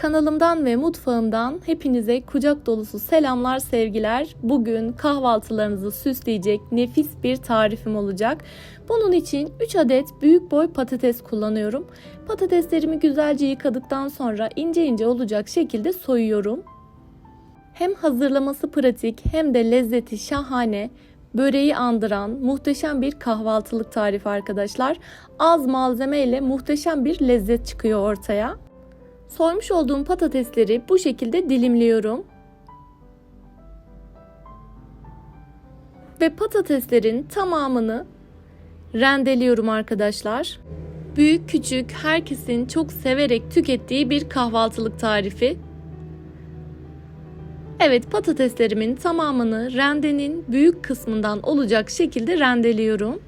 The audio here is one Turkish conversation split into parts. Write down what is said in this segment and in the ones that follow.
Kanalımdan ve mutfağımdan hepinize kucak dolusu selamlar, sevgiler. Bugün kahvaltılarınızı süsleyecek nefis bir tarifim olacak. Bunun için 3 adet büyük boy patates kullanıyorum. Patateslerimi güzelce yıkadıktan sonra ince ince olacak şekilde soyuyorum. Hem hazırlaması pratik hem de lezzeti şahane, böreği andıran muhteşem bir kahvaltılık tarifi arkadaşlar. Az malzeme ile muhteşem bir lezzet çıkıyor ortaya. Soymuş olduğum patatesleri bu şekilde dilimliyorum. Ve patateslerin tamamını rendeliyorum arkadaşlar. Büyük küçük herkesin çok severek tükettiği bir kahvaltılık tarifi. Evet patateslerimin tamamını rendenin büyük kısmından olacak şekilde rendeliyorum.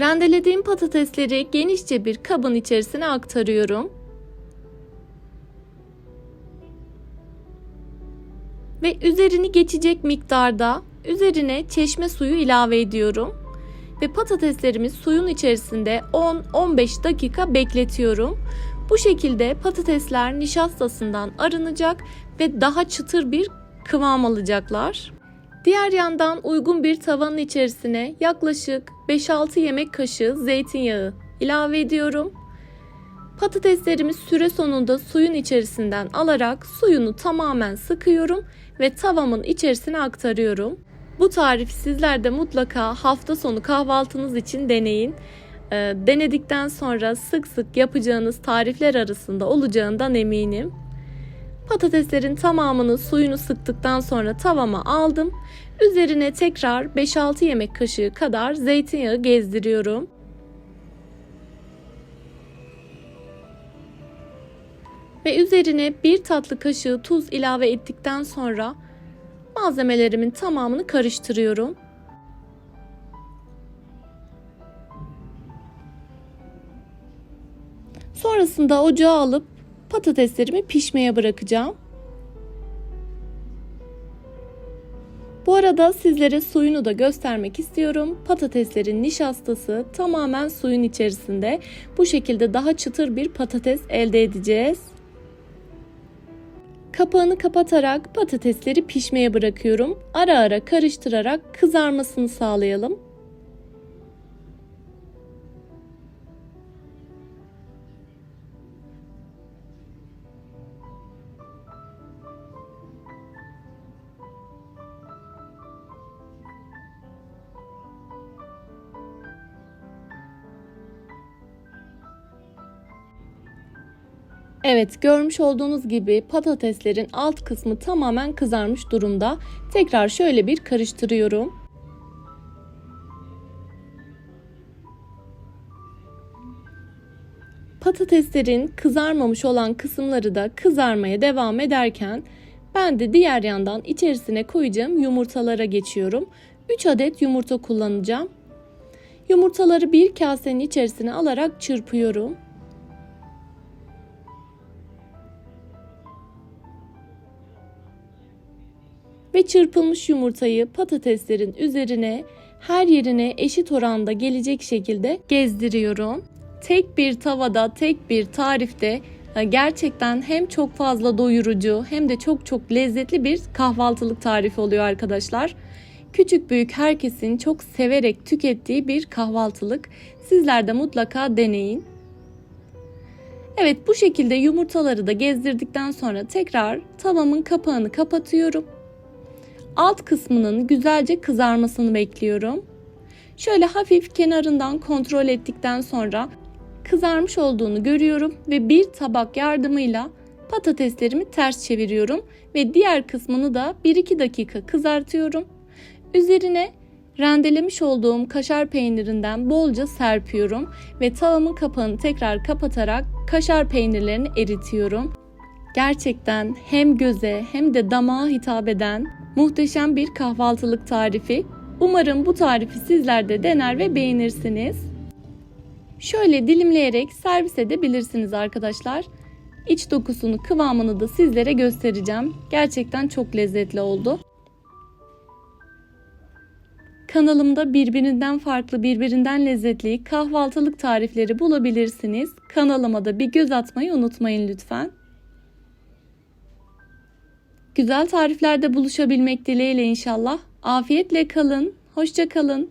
Rendelediğim patatesleri genişçe bir kabın içerisine aktarıyorum. Ve üzerini geçecek miktarda üzerine çeşme suyu ilave ediyorum. Ve patateslerimi suyun içerisinde 10-15 dakika bekletiyorum. Bu şekilde patatesler nişastasından arınacak ve daha çıtır bir kıvam alacaklar. Diğer yandan uygun bir tavanın içerisine yaklaşık 5-6 yemek kaşığı zeytinyağı ilave ediyorum. Patateslerimi süre sonunda suyun içerisinden alarak suyunu tamamen sıkıyorum ve tavamın içerisine aktarıyorum. Bu tarifi sizler de mutlaka hafta sonu kahvaltınız için deneyin. E, denedikten sonra sık sık yapacağınız tarifler arasında olacağından eminim. Patateslerin tamamını suyunu sıktıktan sonra tavama aldım. Üzerine tekrar 5-6 yemek kaşığı kadar zeytinyağı gezdiriyorum. Ve üzerine bir tatlı kaşığı tuz ilave ettikten sonra malzemelerimin tamamını karıştırıyorum. Sonrasında ocağa alıp patateslerimi pişmeye bırakacağım. Bu arada sizlere suyunu da göstermek istiyorum. Patateslerin nişastası tamamen suyun içerisinde. Bu şekilde daha çıtır bir patates elde edeceğiz. Kapağını kapatarak patatesleri pişmeye bırakıyorum. Ara ara karıştırarak kızarmasını sağlayalım. Evet görmüş olduğunuz gibi patateslerin alt kısmı tamamen kızarmış durumda. Tekrar şöyle bir karıştırıyorum. Patateslerin kızarmamış olan kısımları da kızarmaya devam ederken ben de diğer yandan içerisine koyacağım yumurtalara geçiyorum. 3 adet yumurta kullanacağım. Yumurtaları bir kasenin içerisine alarak çırpıyorum. Ve çırpılmış yumurtayı patateslerin üzerine her yerine eşit oranda gelecek şekilde gezdiriyorum. Tek bir tavada, tek bir tarifte e, gerçekten hem çok fazla doyurucu hem de çok çok lezzetli bir kahvaltılık tarifi oluyor arkadaşlar. Küçük büyük herkesin çok severek tükettiği bir kahvaltılık. Sizler de mutlaka deneyin. Evet bu şekilde yumurtaları da gezdirdikten sonra tekrar tavamın kapağını kapatıyorum alt kısmının güzelce kızarmasını bekliyorum. Şöyle hafif kenarından kontrol ettikten sonra kızarmış olduğunu görüyorum ve bir tabak yardımıyla patateslerimi ters çeviriyorum ve diğer kısmını da 1-2 dakika kızartıyorum. Üzerine rendelemiş olduğum kaşar peynirinden bolca serpiyorum ve tavamın kapağını tekrar kapatarak kaşar peynirlerini eritiyorum. Gerçekten hem göze hem de damağa hitap eden Muhteşem bir kahvaltılık tarifi. Umarım bu tarifi sizler de dener ve beğenirsiniz. Şöyle dilimleyerek servis edebilirsiniz arkadaşlar. İç dokusunu, kıvamını da sizlere göstereceğim. Gerçekten çok lezzetli oldu. Kanalımda birbirinden farklı, birbirinden lezzetli kahvaltılık tarifleri bulabilirsiniz. Kanalıma da bir göz atmayı unutmayın lütfen. Güzel tariflerde buluşabilmek dileğiyle inşallah. Afiyetle kalın, hoşça kalın.